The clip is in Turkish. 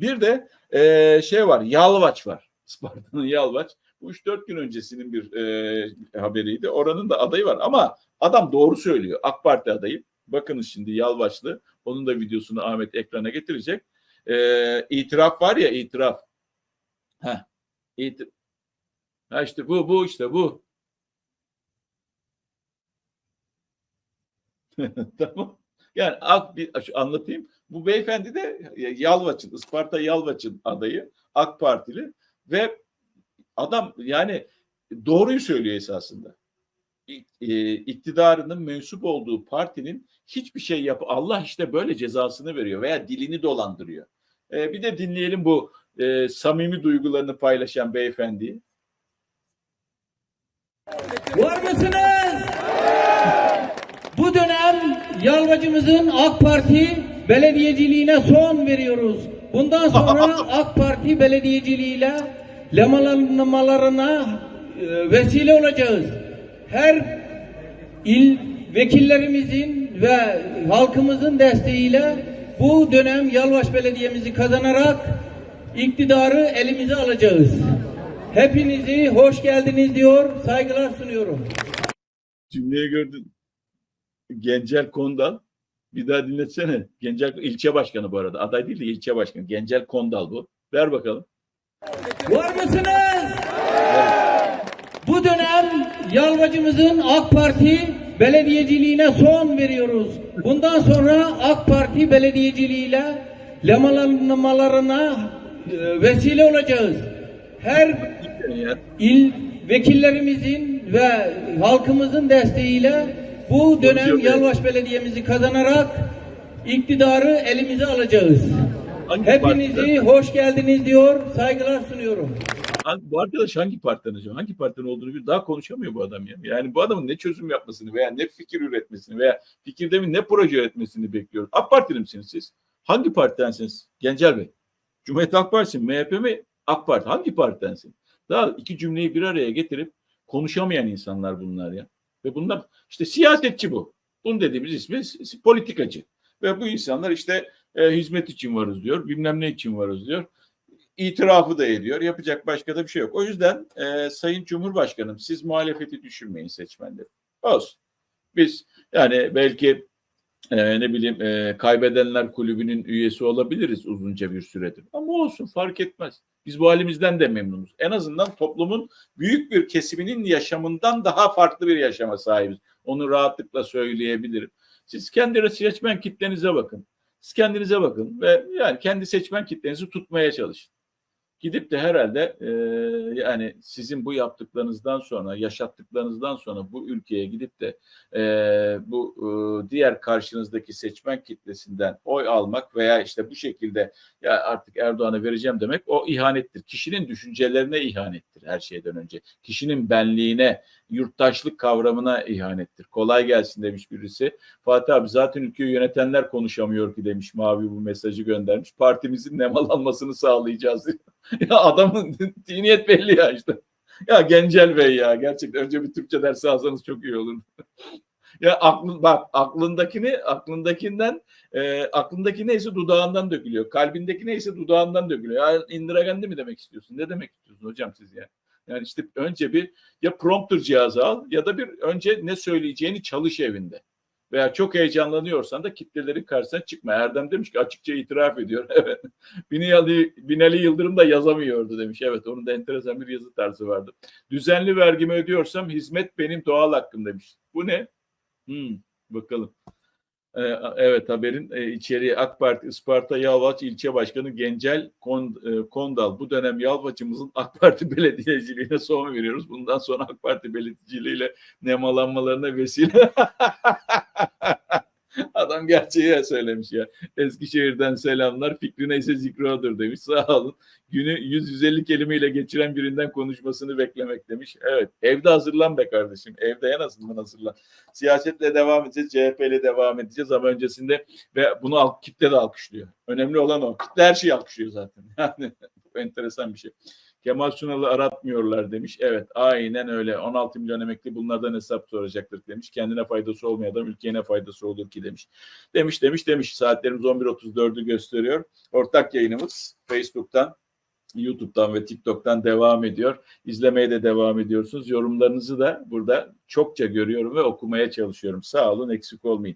Bir de e, şey var, Yalvaç var. Sparta'nın Yalvaç. Bu 3-4 gün öncesinin bir e, haberiydi. Oranın da adayı var ama adam doğru söylüyor. AK Parti adayı. Bakınız şimdi Yalvaçlı. Onun da videosunu Ahmet ekrana getirecek. E, itiraf var ya itiraf. Heh, itir ha işte bu, bu işte bu. tamam. Yani AK bir anlatayım. Bu beyefendi de Yalvaç'ın, Isparta Yalvaç'ın adayı, AK Partili ve adam yani doğruyu söylüyor esasında. E, iktidarının mensup olduğu partinin hiçbir şey yap Allah işte böyle cezasını veriyor veya dilini dolandırıyor. E, bir de dinleyelim bu e, samimi duygularını paylaşan beyefendiyi. Var mısınız? Bu dönem Yalvacımızın AK Parti belediyeciliğine son veriyoruz. Bundan sonra AK Parti belediyeciliğiyle lemalanmalarına e, vesile olacağız. Her il vekillerimizin ve halkımızın desteğiyle bu dönem Yalvaç Belediye'mizi kazanarak iktidarı elimize alacağız. Hepinizi hoş geldiniz diyor, saygılar sunuyorum. Cümleyi gördün. Gencel Kondal. Bir daha dinletsene. Gencel ilçe başkanı bu arada. Aday değil de ilçe başkanı. Gencel Kondal bu. Ver bakalım. Var mısınız? Bu dönem Yalvacımızın AK Parti belediyeciliğine son veriyoruz. Bundan sonra AK Parti belediyeciliğiyle lemalanmalarına e, vesile olacağız. Her il vekillerimizin ve halkımızın desteğiyle bu dönem Yalvaç Belediye'mizi kazanarak iktidarı elimize alacağız. Hangi Hepinizi partiden? hoş geldiniz diyor, saygılar sunuyorum. Bu arkadaş hangi partiden acaba? Hangi partiden olduğunu bir daha konuşamıyor bu adam ya. Yani bu adamın ne çözüm yapmasını veya ne fikir üretmesini veya fikirde mi ne proje üretmesini bekliyoruz. AK Partili misiniz siz? Hangi partidensiniz? Gencel Bey. Cumhuriyet Halk Partisi? MHP mi? AK Parti. Hangi partidensin? Daha iki cümleyi bir araya getirip konuşamayan insanlar bunlar ya. Ve bunlar işte siyasetçi bu. Bunun dediğimiz ismi politikacı. Ve bu insanlar işte e, hizmet için varız diyor, bilmem ne için varız diyor. İtirafı da ediyor. Yapacak başka da bir şey yok. O yüzden e, Sayın Cumhurbaşkanım siz muhalefeti düşünmeyin seçmenleri. Olsun. Biz yani belki e, ne bileyim e, kaybedenler kulübünün üyesi olabiliriz uzunca bir süredir. Ama olsun fark etmez. Biz bu halimizden de memnunuz. En azından toplumun büyük bir kesiminin yaşamından daha farklı bir yaşama sahibiz. Onu rahatlıkla söyleyebilirim. Siz kendi seçmen kitlenize bakın. Siz kendinize bakın ve yani kendi seçmen kitlenizi tutmaya çalışın. Gidip de herhalde e, yani sizin bu yaptıklarınızdan sonra, yaşattıklarınızdan sonra bu ülkeye gidip de e, bu e, diğer karşınızdaki seçmen kitlesinden oy almak veya işte bu şekilde ya artık Erdoğan'a vereceğim demek o ihanettir. Kişinin düşüncelerine ihanettir her şeyden önce. Kişinin benliğine, yurttaşlık kavramına ihanettir. Kolay gelsin demiş birisi. Fatih abi zaten ülkeyi yönetenler konuşamıyor ki demiş Mavi bu mesajı göndermiş. Partimizin nemalanmasını sağlayacağız. ya adamın diniyet belli ya işte. Ya Gencel Bey ya gerçekten önce bir Türkçe dersi alsanız çok iyi olur. ya aklın bak aklındakini aklındakinden e, aklındaki neyse dudağından dökülüyor. Kalbindeki neyse dudağından dökülüyor. Ya Indira Gandhi mi demek istiyorsun? Ne demek istiyorsun hocam siz ya? Yani işte önce bir ya prompter cihazı al ya da bir önce ne söyleyeceğini çalış evinde. Veya çok heyecanlanıyorsan da kitlelerin karşısına çıkma. Erdem demiş ki açıkça itiraf ediyor. Evet. Binali, Binali Yıldırım da yazamıyordu demiş. Evet onun da enteresan bir yazı tarzı vardı. Düzenli vergimi ödüyorsam hizmet benim doğal hakkım demiş. Bu ne? Hmm, bakalım. Ee, Evet haberin e, içeriği AK Parti Isparta Yalvaç İlçe Başkanı Gencel Kon- e, Kondal. Bu dönem Yalvaç'ımızın AK Parti belediyeciliğine son veriyoruz. Bundan sonra AK Parti belediyeciliğiyle nemalanmalarına vesile. Adam gerçeği söylemiş ya. Eskişehir'den selamlar. Fikri neyse zikri odur demiş. Sağ olun. Günü 100-150 kelimeyle geçiren birinden konuşmasını beklemek demiş. Evet. Evde hazırlan be kardeşim. Evde en azından hazırlan. Siyasetle devam edeceğiz. CHP ile devam edeceğiz ama öncesinde ve bunu al, kitle de alkışlıyor. Önemli olan o. Kitle her şeyi alkışlıyor zaten. Yani bu enteresan bir şey. Kemal Sunal'ı aratmıyorlar demiş. Evet aynen öyle. 16 milyon emekli bunlardan hesap soracaklar demiş. Kendine faydası olmayan adam ülkeye faydası olur ki demiş. Demiş demiş demiş. Saatlerimiz 11.34'ü gösteriyor. Ortak yayınımız Facebook'tan YouTube'dan ve TikTok'tan devam ediyor. İzlemeye de devam ediyorsunuz. Yorumlarınızı da burada çokça görüyorum ve okumaya çalışıyorum. Sağ olun, eksik olmayın.